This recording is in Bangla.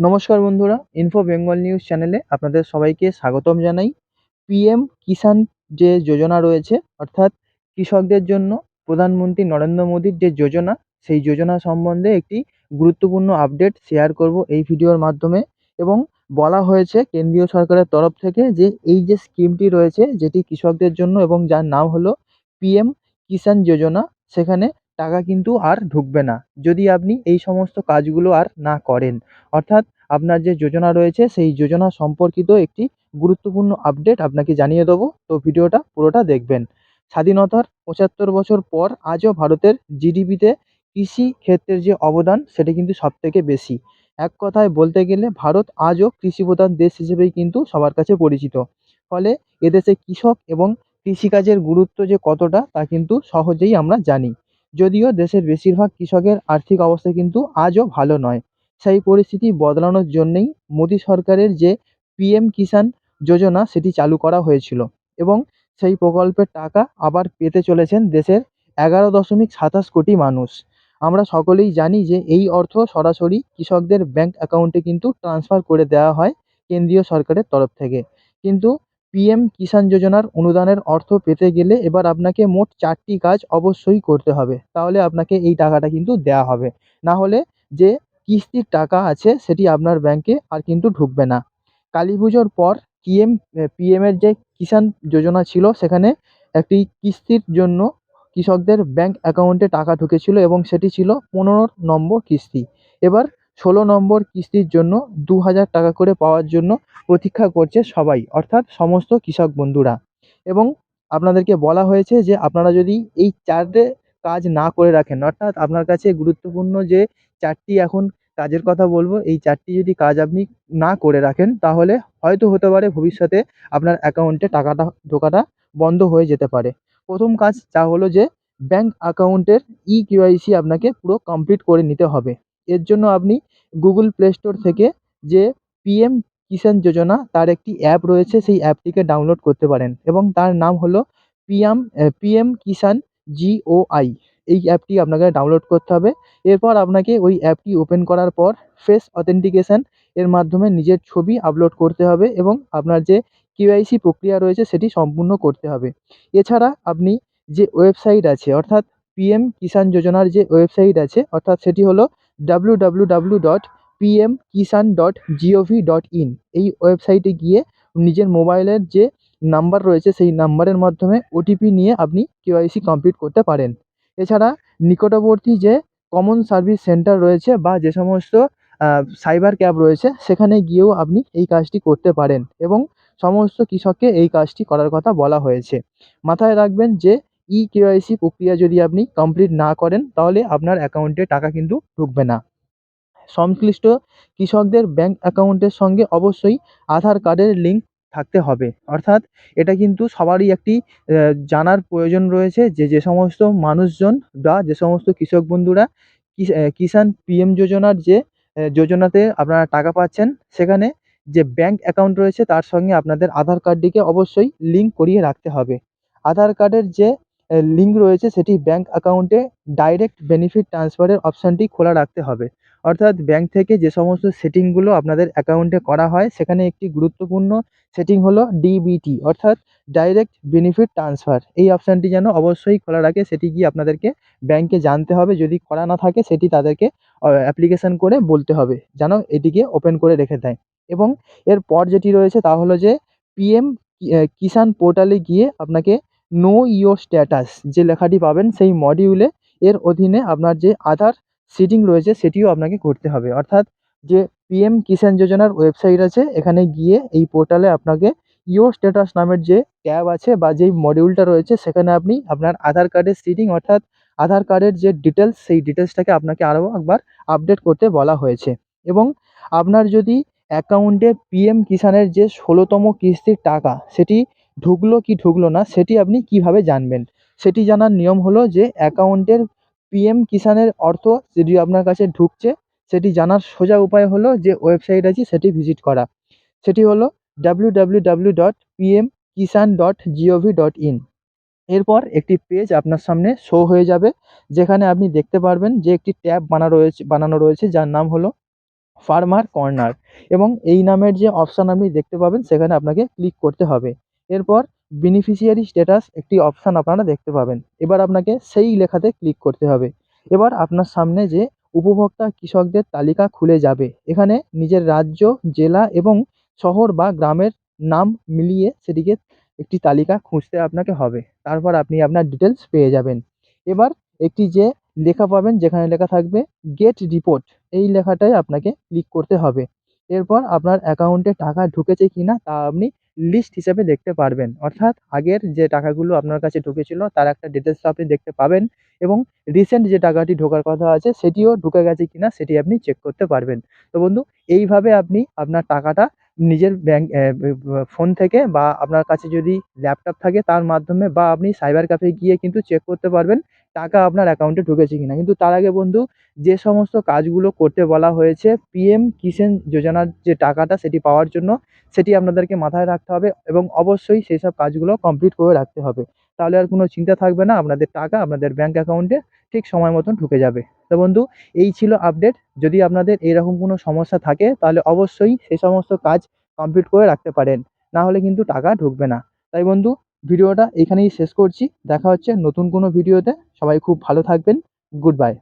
নমস্কার বন্ধুরা ইনফো বেঙ্গল নিউজ চ্যানেলে আপনাদের সবাইকে স্বাগতম জানাই। পিএম কিষাণ যে যোজনা রয়েছে, অর্থাৎ কৃষকদের জন্য প্রধানমন্ত্রী নরেন্দ্র মোদীর যে যোজনা, সেই যোজনা সম্বন্ধে একটি গুরুত্বপূর্ণ আপডেট শেয়ার করব এই ভিডিওর মাধ্যমে এবং বলা হয়েছে কেন্দ্রীয় সরকারের তরফ থেকে যে এই যে স্কিমটি রয়েছে, যেটি কৃষকদের জন্য এবং যার নাম হলো পিএম কিষাণ যোজনা, সেখানে টাকা কিন্তু আর ঢুকবে না। যদি আপনি এই সমস্ত কাজগুলো আর না করেন, অর্থাৎ আপনার যে যোজনা রয়েছে, সেই যোজনা সম্পর্কিত একটি গুরুত্বপূর্ণ আপডেট আপনাকে জানিয়ে দেবো। তো ভিডিওটা পুরোটা দেখবেন। স্বাধীনতার পঁচাত্তর বছর পর আজও ভারতের জিডিপিতে কৃষি ক্ষেত্রের যে অবদান, সেটা কিন্তু সবথেকে বেশি। এক কথায় বলতে গেলে ভারত আজও কৃষিপ্রধান দেশ হিসেবেই কিন্তু সবার কাছে পরিচিত। ফলে এদেশে কৃষক এবং কৃষিকাজের গুরুত্ব যে কতটা, তা কিন্তু সহজেই আমরা জানি। যদিও দেশের বেশিরভাগ কৃষকের আর্থিক অবস্থা কিন্তু আজও ভালো নয়। সেই পরিস্থিতি বদলানোর জন্যেই মোদী সরকারের যে পিএম কিষাণ যোজনা সেটি চালু করা হয়েছিল এবং সেই প্রকল্পের টাকা আবার পেতে চলেছেন দেশের এগারো দশমিক সাতাশ কোটি মানুষ। আমরা সকলেই জানি যে এই অর্থ সরাসরি কৃষকদের ব্যাঙ্ক অ্যাকাউন্টে কিন্তু ট্রান্সফার করে দেওয়া হয় কেন্দ্রীয় সরকারের তরফ থেকে। কিন্তু পিএম কিষাণ যোজনার অনুদানের অর্থ পেতে গেলে এবার আপনাকে মোট চারটি কাজ অবশ্যই করতে হবে। তাহলে আপনাকে এই টাকাটা কিন্তু দেওয়া হবে। না হলে যে কিস্তির টাকা আছে সেটি আপনার ব্যাঙ্কে আর কিন্তু ঢুকবে না। কালী পুজোর পর পিএম পিএমের যে কিষাণ যোজনা ছিল সেখানে একটি কিস্তির জন্য কৃষকদের ব্যাঙ্ক অ্যাকাউন্টে টাকা ঢুকেছিল এবং সেটি ছিল পনেরো নম্বর কিস্তি। এবার ষোলো নম্বর কিস্তির জন্য দু হাজার টাকা করে পাওয়ার জন্য প্রতীক্ষা করছে সবাই, অর্থাৎ সমস্ত কৃষক বন্ধুরা। এবং আপনাদেরকে বলা হয়েছে যে আপনারা যদি এই চারটে কাজ না করে রাখেন, অর্থাৎ আপনার কাছে গুরুত্বপূর্ণ যে চারটি এখন কাজের কথা বলব, এই চারটি যদি কাজ আপনি না করে রাখেন, তাহলে হয়তো হতে পারে ভবিষ্যতে আপনার অ্যাকাউন্টে টাকাটা, ঢোকাটা বন্ধ হয়ে যেতে পারে। প্রথম কাজ যা হলো যে ব্যাঙ্ক অ্যাকাউন্টের ই কেওয়াইসি আপনাকে পুরো কমপ্লিট করে নিতে হবে। এর জন্য আপনি গুগল প্লে স্টোর থেকে যে পিএম কিষাণ যোজনা তার একটি অ্যাপ রয়েছে, সেই অ্যাপটিকে ডাউনলোড করতে পারেন এবং তার নাম হলো পিএম পিএম কিষাণ জিওআই এই অ্যাপটি আপনাকে ডাউনলোড করতে হবে। এরপর আপনাকে ওই অ্যাপটি ওপেন করার পর ফেস অথেন্টিকেশান এর মাধ্যমে নিজের ছবি আপলোড করতে হবে এবং আপনার যে কেওয়াইসি প্রক্রিয়া রয়েছে, সেটি সম্পূর্ণ করতে হবে। এছাড়া আপনি যে ওয়েবসাইট আছে, অর্থাৎ পিএম কিষাণ যোজনার যে ওয়েবসাইট আছে, অর্থাৎ সেটি হলো W W dot Kisan dot GOV dot in এই ওয়েবসাইটে গিয়ে নিজের মোবাইলের যে নাম্বার রয়েছে সেই নাম্বারের মাধ্যমে ওটিপি নিয়ে আপনি কেওয়াইসি কমপ্লিট করতে পারেন। এছাড়া নিকটবর্তী যে কমন সার্ভিস সেন্টার রয়েছে বা যে সমস্ত সাইবার ক্যাব রয়েছে সেখানে গিয়েও আপনি এই কাজটি করতে পারেন এবং সমস্ত কৃষককে এই কাজটি করার কথা বলা হয়েছে। মাথায় রাখবেন যে ই কেওয়াইসি প্রক্রিয়া যদি আপনি কমপ্লিট না করেন, তাহলে আপনার অ্যাকাউন্টে টাকা কিন্তু ঢুকবে না। সংশ্লিষ্ট কৃষকদের ব্যাঙ্ক অ্যাকাউন্টের সঙ্গে অবশ্যই আধার কার্ডের লিঙ্ক থাকতে হবে। অর্থাৎ এটা কিন্তু সবারই একটি জানার প্রয়োজন রয়েছে যে যে সমস্ত মানুষজন বা যে সমস্ত কৃষক বন্ধুরা কিষাণ পিএম যোজনার যে যোজনাতে আপনারা টাকা পাচ্ছেন, সেখানে যে ব্যাঙ্ক অ্যাকাউন্ট রয়েছে, তার সঙ্গে আপনাদের আধার কার্ডটিকে অবশ্যই লিঙ্ক করিয়ে রাখতে হবে। আধার কার্ডের যে লিঙ্ক রয়েছে, সেটি ব্যাঙ্ক অ্যাকাউন্টে ডাইরেক্ট বেনিফিট ট্রান্সফারের অপশানটি খোলা রাখতে হবে। অর্থাৎ ব্যাঙ্ক থেকে যে সমস্ত সেটিংগুলো আপনাদের অ্যাকাউন্টে করা হয়, সেখানে একটি গুরুত্বপূর্ণ সেটিং হলো ডিবিটি অর্থাৎ ডাইরেক্ট বেনিফিট ট্রান্সফার এই অপশানটি যেন অবশ্যই খোলা রাখে, সেটি গিয়ে আপনাদেরকে ব্যাঙ্কে জানতে হবে। যদি করা না থাকে, সেটি তাদেরকে অ্যাপ্লিকেশান করে বলতে হবে, যেন এটিকে ওপেন করে রেখে দেয়। এবং এরপর যেটি রয়েছে, তা হলো যে পিএম কিষাণ পোর্টালে গিয়ে আপনাকে নো ইয়োর স্ট্যাটাস যে লেখাটি পাবেন সেই মডিউলে এর অধীনে আপনার যে আধার সিটিং রয়েছে সেটিও আপনাকে করতে হবে। অর্থাৎ যে পিএম কিষাণ যোজনার ওয়েবসাইট আছে, এখানে গিয়ে এই পোর্টালে আপনাকে ইয়োর স্ট্যাটাস নামের যে ট্যাব আছে বা যেই মডিউলটা রয়েছে, সেখানে আপনি আপনার আধার কার্ডের সিটিং অর্থাৎ আধার কার্ডের যে ডিটেলস সেই ডিটেলসটাকে আপনাকে আরও একবার আপডেট করতে বলা হয়েছে। এবং আপনার যদি অ্যাকাউন্টে পিএম কিষাণের যে ষোলোতম কিস্তির টাকা, সেটি ঢুকলো কি ঢুকলো না, সেটি আপনি কীভাবে জানবেন? সেটি জানার নিয়ম হলো যে, অ্যাকাউন্টের পিএম কিষাণের অর্থ যদি আপনার কাছে ঢুকছে, সেটি জানার সোজা উপায় হলো যে, ওয়েবসাইট আছে সেটি ভিজিট করা। সেটি হলো W W W dot dot GOV dot in এরপর একটি পেজ আপনার সামনে শো হয়ে যাবে, যেখানে আপনি দেখতে পারবেন যে, একটি ট্যাব বানা রয়েছে, বানানো রয়েছে, যার নাম হলো ফার্মার কর্নার এবং এই নামের যে অপশান আপনি দেখতে পাবেন, সেখানে আপনাকে ক্লিক করতে হবে। এরপর বেনিফিশিয়ারি স্ট্যাটাস একটি অপশান আপনারা দেখতে পাবেন। এবার আপনাকে সেই লেখাতে ক্লিক করতে হবে। এবার আপনার সামনে যে উপভোক্তা কৃষকদের তালিকা খুলে যাবে, এখানে নিজের রাজ্য, জেলা এবং শহর বা গ্রামের নাম মিলিয়ে সেটিকে একটি তালিকা খুঁজতে আপনাকে হবে। তারপর আপনি আপনার ডিটেলস পেয়ে যাবেন। এবার একটি যে লেখা পাবেন, যেখানে লেখা থাকবে গেট রিপোর্ট এই লেখাটায় আপনাকে ক্লিক করতে হবে। এরপর আপনার অ্যাকাউন্টে টাকা ঢুকেছে কি না তা আপনি লিস্ট হিসেবে দেখতে পারবেন। অর্থাৎ আগের যে টাকাগুলো আপনার কাছে ঢুকেছিল, তার একটা ডিটেলস আপনি দেখতে পাবেন এবং রিসেন্ট যে টাকাটি ঢোকার কথা আছে, সেটিও ঢুকে গেছে কি না সেটি আপনি চেক করতে পারবেন। তো বন্ধু, এইভাবে আপনি আপনার টাকাটা নিজের ব্যাঙ্ক ফোন থেকে বা আপনার কাছে যদি ল্যাপটপ থাকে, তার মাধ্যমে বা আপনি সাইবার ক্যাফে গিয়ে কিন্তু চেক করতে পারবেন। টাকা আপনার অ্যাকাউন্টে ঢুকেছে কি না কিন্তু তার আগে বন্ধু, যে সমস্ত কাজগুলো করতে বলা হয়েছে পিএম কিষাণ যোজনার যে টাকাটা সেটি পাওয়ার জন্য, সেটি আপনাদেরকে মাথায় রাখতে হবে এবং অবশ্যই সেই সব কাজগুলো কমপ্লিট করে রাখতে হবে। তাহলে আর কোনো চিন্তা থাকবে না, আপনাদের টাকা আপনাদের ব্যাঙ্ক অ্যাকাউন্টে ঠিক সময় মতন ঢুকে যাবে। তো বন্ধু, এই ছিল আপডেট যদি আপনাদের এরকম কোনো সমস্যা থাকে, তাহলে অবশ্যই সেই সমস্ত কাজ কমপ্লিট করে রাখতে পারেন। না হলে কিন্তু টাকা ঢুকবে না। তাই বন্ধু ভিডিওটা এখানেই শেষ করছি। দেখা হচ্ছে নতুন কোনো ভিডিওতে। সবাই খুব ভালো থাকবেন। Good bye.